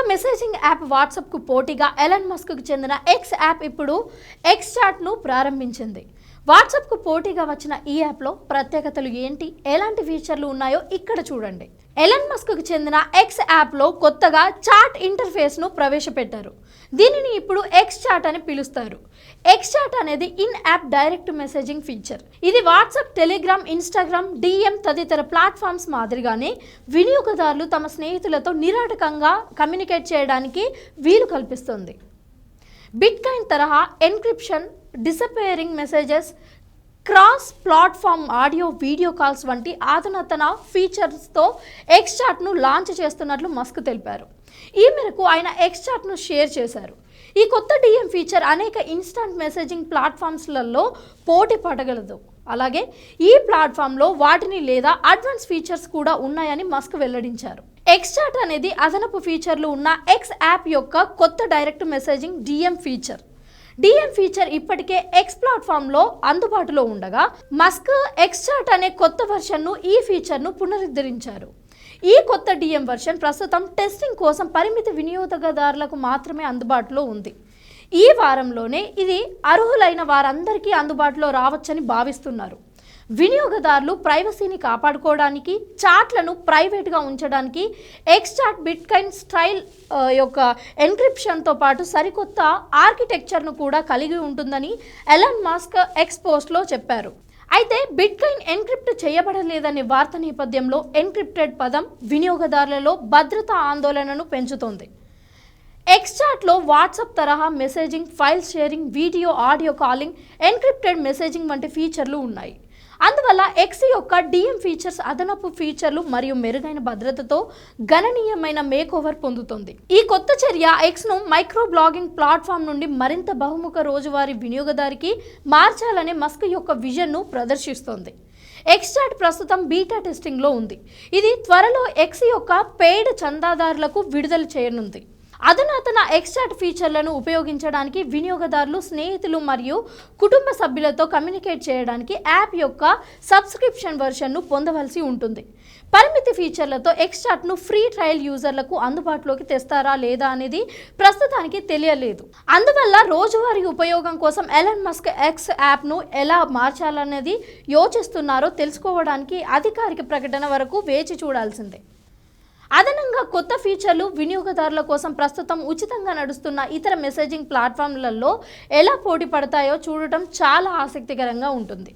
ప్రముఖ messaging app వాట్సాప్కు పోటీగా Elon మస్క్కు చెందిన ఎక్స్ యాప్ ఇప్పుడు ఎక్స్ చాట్ను ప్రారంభించింది. వాట్సాప్కు పోటీగా వచ్చిన ఈ యాప్లో ప్రత్యేకతలు ఏంటి? ఎలాంటి ఫీచర్లు ఉన్నాయో ఇక్కడ చూడండి. ఎలన్ మస్క్కు చెందిన ఎక్స్ యాప్లో కొత్తగా చాట్ ఇంటర్ఫేస్ను ప్రవేశపెట్టారు. దీనిని ఇప్పుడు ఎక్స్ చాట్ అని పిలుస్తారు. ఎక్స్ చాట్ అనేది in app direct messaging feature. ఇది వాట్సాప్ టెలిగ్రామ్ ఇన్స్టాగ్రామ్ డిఎం తదితర ప్లాట్ఫామ్స్ మాదిరిగానే వినియోగదారులు తమ స్నేహితులతో నిరాటకంగా కమ్యూనికేట్ చేయడానికి వీలు కల్పిస్తుంది. బిట్కాయిన్ తరహా encryption disappearing messages cross platform audio video calls వంటి అధునాతన ఫీచర్స్తో ఎక్స్చాట్ను లాంచ్ చేస్తున్నట్లు మస్క్ తెలిపారు. ఈ మేరకు ఆయన ఎక్స్చాట్ను షేర్ చేశారు. ఈ కొత్త డిఎం ఫీచర్ అనేక ఇన్స్టాంట్ మెసేజింగ్ ప్లాట్ఫామ్స్లలో పోటీ పడగలదు. అలాగే ఈ ప్లాట్ఫామ్లో వాటిని లేదా అడ్వాన్స్ ఫీచర్స్ కూడా ఉన్నాయని మస్క్ వెల్లడించారు. ఎక్స్చాట్ అనేది అదనపు ఫీచర్లు ఉన్న ఎక్స్ యాప్ యొక్క కొత్త direct messaging DM feature DM feature ఇప్పటికే ఎక్స్ ప్లాట్ఫామ్లో అందుబాటులో ఉండగా మస్క్ ఎక్స్చాట్ అనే కొత్త వెర్షన్ను ఈ ఫీచర్ను పునరుద్ధరించారు. ఈ కొత్త డిఎం వెర్షన్ ప్రస్తుతం టెస్టింగ్ కోసం పరిమిత వినియోగదారులకు మాత్రమే అందుబాటులో ఉంది. ఈ వారంలోనే ఇది అర్హులైన వారందరికీ అందుబాటులో రావచ్చని భావిస్తున్నారు. వినియోగదారులు ప్రైవసీని కాపాడుకోవడానికి చాట్లను ప్రైవేట్గా ఉంచడానికి ఎక్స్చాట్ బిట్కాయిన్ స్టైల్ యొక్క ఎన్క్రిప్షన్తో పాటు సరికొత్త ఆర్కిటెక్చర్ను కూడా కలిగి ఉంటుందని ఎలన్ మాస్క్ ఎక్స్పోస్ట్లో చెప్పారు. అయితే బిట్కాయిన్ ఎన్క్రిప్ట్ చేయబడలేదనే వార్త నేపథ్యంలో ఎన్క్రిప్టెడ్ పదం వినియోగదారులలో భద్రతా ఆందోళనను పెంచుతోంది. ఎక్స్చాట్లో వాట్సాప్ తరహా messaging file sharing video audio calling encrypted messaging వంటి ఫీచర్లు ఉన్నాయి. అందువల్ల ఎక్స్ యొక్క డిఎం ఫీచర్స్ అదనపు ఫీచర్లు మరియు మెరుగైన భద్రతతో గణనీయమైన మేక్ ఓవర్ పొందుతుంది. ఈ కొత్త చర్య ఎక్స్ను మైక్రో బ్లాగింగ్ ప్లాట్ఫామ్ నుండి మరింత బహుముఖ రోజువారీ వినియోగదారికి మార్చాలనే మస్క్ యొక్క విజన్ను ప్రదర్శిస్తోంది. ఎక్స్చాట్ ప్రస్తుతం బీటా టెస్టింగ్లో ఉంది. ఇది త్వరలో ఎక్స్ యొక్క పెయిడ్ చందాదారులకు విడుదల చేయనుంది. అధునాతన ఎక్స్చాట్ ఫీచర్లను ఉపయోగించడానికి వినియోగదారులు స్నేహితులు మరియు కుటుంబ సభ్యులతో కమ్యూనికేట్ చేయడానికి యాప్ యొక్క సబ్స్క్రిప్షన్ వెర్షన్ను పొందవలసి ఉంటుంది. పరిమితి ఫీచర్లతో ఎక్స్చాట్ను ఫ్రీ ట్రయల్ యూజర్లకు అందుబాటులోకి తెస్తారా లేదా అనేది ప్రస్తుతానికి తెలియలేదు. అందువల్ల రోజువారీ ఉపయోగం కోసం ఎలన్ మస్క్ ఎక్స్ యాప్ను ఎలా మార్చాలనేది యోచిస్తున్నారో తెలుసుకోవడానికి అధికారిక ప్రకటన వరకు వేచి చూడాల్సిందే. అదనంగా కొత్త ఫీచర్లు వినియోగదారుల కోసం ప్రస్తుతం ఉచితంగా నడుస్తున్న ఇతర మెసేజింగ్ ప్లాట్ఫామ్లలో ఎలా పోటీ పడతాయో చూడటం చాలా ఆసక్తికరంగా ఉంటుంది.